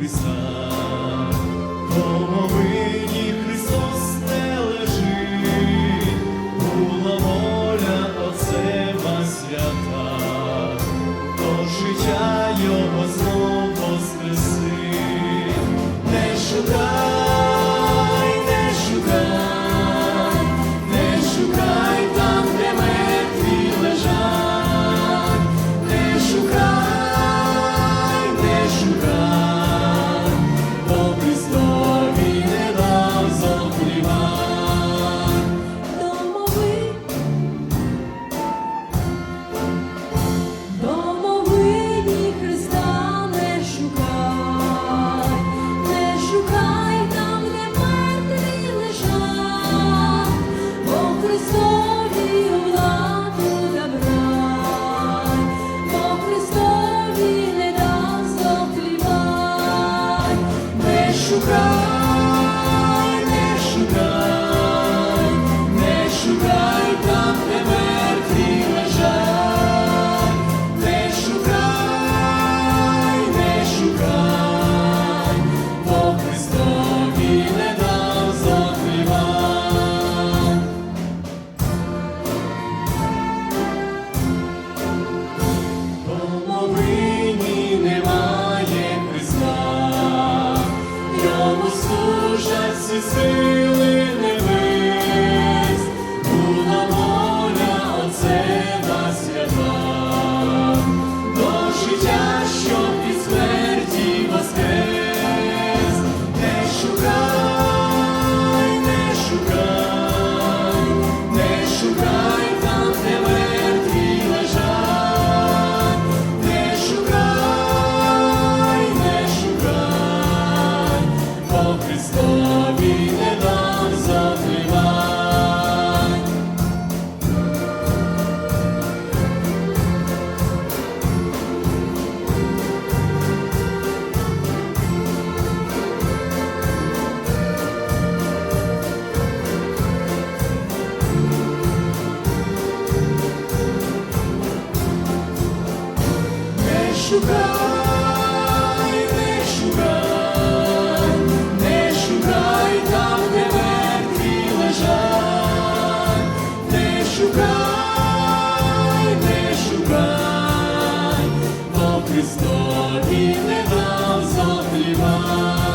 Христа, помоги їх. see шукай, не шукай, не шукай там, де мертві лежать, не шукай, не шукай, бо Христові не дав заплівати.